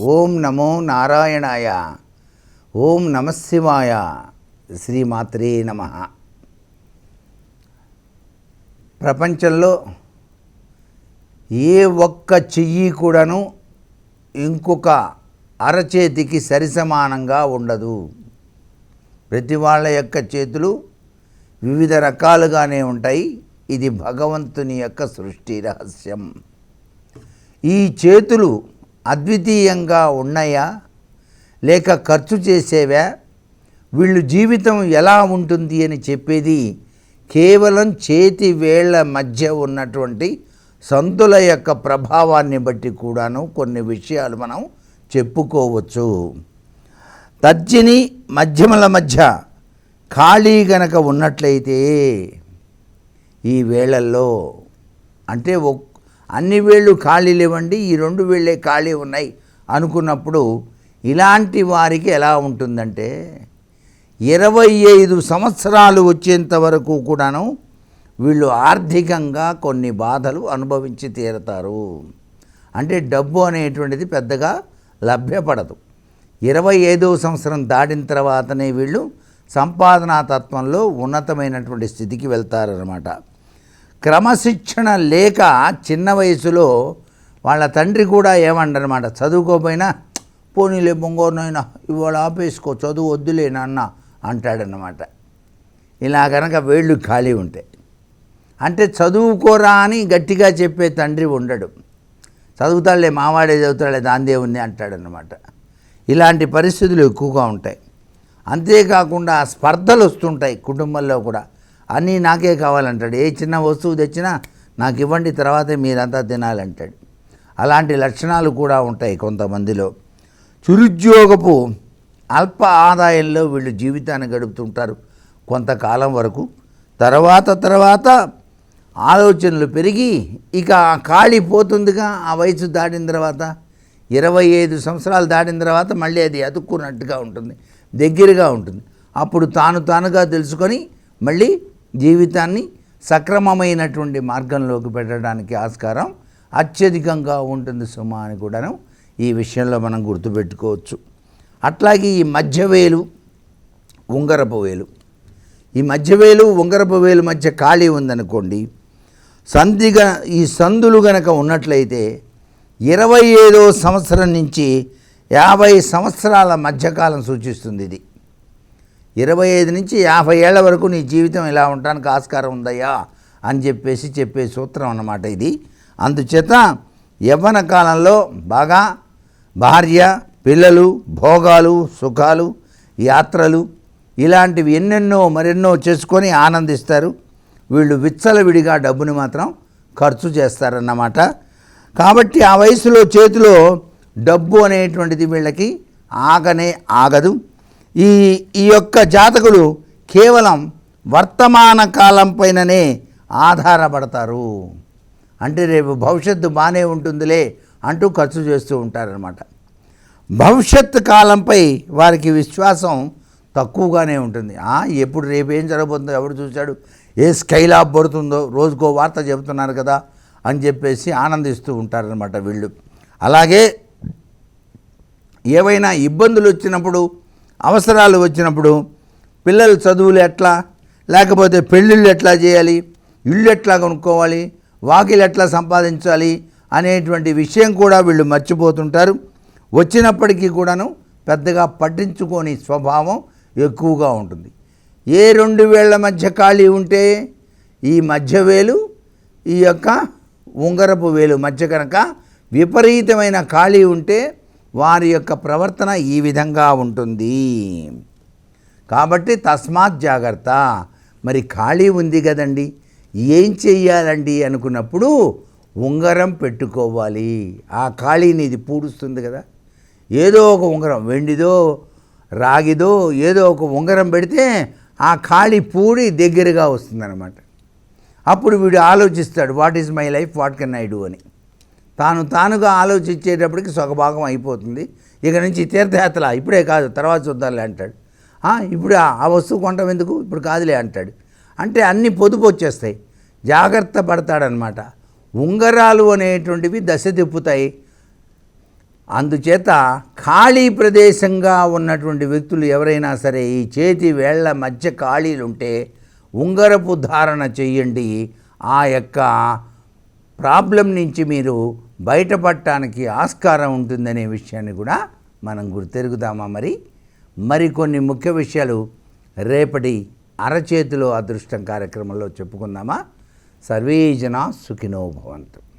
ఓం నమో నారాయణాయ. ఓం నమశివాయ శ్రీమాత్రే నమ. ప్రపంచంలో ఏ ఒక్క చెయ్యి కూడాను ఇంకొక అరచేతికి సరిసమానంగా ఉండదు. ప్రతి వాళ్ళ యొక్క చేతులు వివిధ రకాలుగానే ఉంటాయి. ఇది భగవంతుని యొక్క సృష్టి రహస్యం. ఈ చేతులు అద్వితీయంగా ఉన్నాయా? లేక ఖర్చు చేసేవా? వీళ్ళు జీవితం ఎలా ఉంటుంది అని చెప్పేది కేవలం చేతి వేళ్ళ మధ్య ఉన్నటువంటి సంతుల యొక్క ప్రభావాన్ని బట్టి కూడాను కొన్ని విషయాలు మనం చెప్పుకోవచ్చు. తర్జిని మధ్యమల మధ్య ఖాళీ గనక ఉన్నట్లయితే ఈ వేళల్లో అంటే ఒక్- అన్ని వేళ్ళు ఖాళీ లేవండి ఈ రెండు వేళ్ళే ఖాళీ ఉన్నాయి అనుకున్నప్పుడు ఇలాంటి వారికి ఎలా ఉంటుందంటే ఇరవై ఐదు సంవత్సరాలు వచ్చేంత వరకు కూడాను వీళ్ళు ఆర్థికంగా కొన్ని బాధలు అనుభవించి తీరతారు. అంటే డబ్బు అనేటువంటిది పెద్దగా లభ్యపడదు. ఇరవై ఐదవ సంవత్సరం దాటిన తర్వాతనే వీళ్ళు సంపాదనా తత్వంలో ఉన్నతమైనటువంటి స్థితికి వెళ్తారనమాట క్రమశిక్షణ లేక చిన్న వయసులో వాళ్ళ తండ్రి కూడా ఏమండనమాట చదువుకోపోయినా పోనీలే బొంగోరునైనా ఇవాళ ఆపేసుకో చదువు వద్దులే నాన్న అంటాడనమాట. ఇలా కనుక వేళ్ళు ఖాళీ ఉంటాయి అంటే చదువుకోరా అని గట్టిగా చెప్పే తండ్రి ఉండడు. చదువుతాడులే మావాడే చదువుతాడులే దాందే ఉంది అంటాడనమాట. ఇలాంటి పరిస్థితులు ఎక్కువగా ఉంటాయి. అంతేకాకుండా స్పర్ధలు వస్తుంటాయి కుటుంబంలో కూడా. అన్నీ నాకే కావాలంటాడు. ఏ చిన్న వస్తువు తెచ్చినా నాకు ఇవ్వండి తర్వాతే మీరంతా తినాలంటాడు అలాంటి లక్షణాలు కూడా ఉంటాయి కొంతమందిలో. చురుద్యోగపు అల్ప ఆదాయంలో వీళ్ళు జీవితాన్ని గడుపుతుంటారు కొంతకాలం వరకు. తర్వాత తర్వాత ఆలోచనలు పెరిగి ఇక ఖాళీ పోతుందిగా ఆ వయసు దాటిన తర్వాత. ఇరవై ఐదు సంవత్సరాలు దాటిన తర్వాత మళ్ళీ అది అతుక్కున్నట్టుగా ఉంటుంది దగ్గరగా ఉంటుంది. అప్పుడు తాను తానుగా తెలుసుకొని మళ్ళీ జీవితాన్ని సక్రమమైనటువంటి మార్గంలోకి పెట్టడానికి ఆస్కారం అత్యధికంగా ఉంటుంది సుమా అని కూడాను ఈ విషయంలో మనం గుర్తుపెట్టుకోవచ్చు. అట్లాగే ఈ మధ్యవేలు ఉంగరపు వేలు. ఈ మధ్యవేలు ఉంగరపు వేలు మధ్య ఖాళీ ఉందనుకోండి సంధిగా ఈ సందులు గనక ఉన్నట్లయితే ఇరవై ఏడో సంవత్సరం నుంచి యాభై సంవత్సరాల మధ్యకాలం సూచిస్తుంది ఇది. ఇరవై ఐదు నుంచి యాభై ఏళ్ళ వరకు నీ జీవితం ఇలా ఉండడానికి ఆస్కారం ఉందయ్యా అని చెప్పేసి చెప్పే సూత్రం అన్నమాట ఇది. అందుచేత యవ్వన కాలంలో బాగా భార్య పిల్లలు భోగాలు సుఖాలు యాత్రలు ఇలాంటివి ఎన్నెన్నో మరెన్నో చేసుకొని ఆనందిస్తారు. వీళ్ళు విచ్చలవిడిగా డబ్బుని మాత్రం ఖర్చు చేస్తారన్నమాట. కాబట్టి ఆ వయసులో చేతిలో డబ్బు అనేటువంటిది వీళ్ళకి ఆగనే ఆగదు. ఈ ఈ యొక్క జాతకులు కేవలం వర్తమాన కాలం పైననే ఆధారపడతారు. అంటే రేపు భవిష్యత్తు బాగానే ఉంటుందిలే అంటూ ఖర్చు చేస్తూ ఉంటారనమాట భవిష్యత్ కాలంపై వారికి విశ్వాసం తక్కువగానే ఉంటుంది. ఆ, ఎప్పుడు రేపు ఏం జరగబోతుందో ఎవడు చూశాడు? ఏ స్కైలాబ్ పడుతుందో రోజుకో వార్త చెబుతున్నారు కదా అని చెప్పేసి ఆనందిస్తూ ఉంటారనమాట వీళ్ళు. అలాగే ఏవైనా ఇబ్బందులు వచ్చినప్పుడు అవసరాలు వచ్చినప్పుడు పిల్లల చదువులు ఎట్లా? లేకపోతే పెళ్ళిళ్ళు ఎట్లా చేయాలి? ఇల్లు ఎట్లా కొనుక్కోవాలి? వాకిలు ఎట్లా సంపాదించాలి? అనేటువంటి విషయం కూడా వీళ్ళు మర్చిపోతుంటారు. వచ్చినప్పటికీ కూడాను పెద్దగా పట్టించుకోని స్వభావం ఎక్కువగా ఉంటుంది. ఏ రెండు వేళ్ళ మధ్య ఖాళీ ఉంటే ఈ మధ్య వేలు ఈ యొక్క ఉంగరపు వేలు మధ్య కనుక విపరీతమైన ఖాళీ ఉంటే వారి యొక్క ప్రవర్తన ఈ విధంగా ఉంటుంది. కాబట్టి తస్మాత్ జాగ్రత్త. మరి ఖాళీ ఉంది కదండి. ఏం చెయ్యాలండి అనుకున్నప్పుడు ఉంగరం పెట్టుకోవాలి. ఆ ఖాళీని ఇది పూడుస్తుంది కదా. ఏదో ఒక ఉంగరం వెండిదో రాగిదో ఏదో ఒక ఉంగరం పెడితే ఆ ఖాళీ పూడి దగ్గరగా వస్తుందన్నమాట. అప్పుడు వీడు ఆలోచిస్తాడు what is my life? What can I do? అని. తాను తానుగా ఆలోచించేటప్పటికి సొగభాగం అయిపోతుంది. ఇక నుంచి తీర్థయాత్ర ఇప్పుడే కాదు తర్వాత చూద్దాంలే అంటాడు. ఇప్పుడు ఆ వస్తువు కొంటాం ఎందుకు? ఇప్పుడు కాదులే అంటాడు. అంటే అన్ని పొదుపు వచ్చేస్తాయి. జాగ్రత్త పడతాడనమాట. ఉంగరాలు అనేటువంటివి దశ తిప్పుతాయి. అందుచేత ఖాళీ ప్రదేశంగా ఉన్నటువంటి వ్యక్తులు ఎవరైనా సరే ఈ చేతి వేళ్ళ మధ్య ఖాళీలు ఉంటే ఉంగరపు ధారణ చెయ్యండి. ఆ యొక్క ప్రాబ్లం నుంచి మీరు బయటపడటానికి ఆస్కారం ఉంటుందనే విషయాన్ని కూడా మనం గుర్తెరుగుదామా మరి? మరికొన్ని ముఖ్య విషయాలు రేపటి అరచేతిలో అదృష్టం కార్యక్రమంలో చెప్పుకుందామా? సర్వే సుఖినో భవంతు.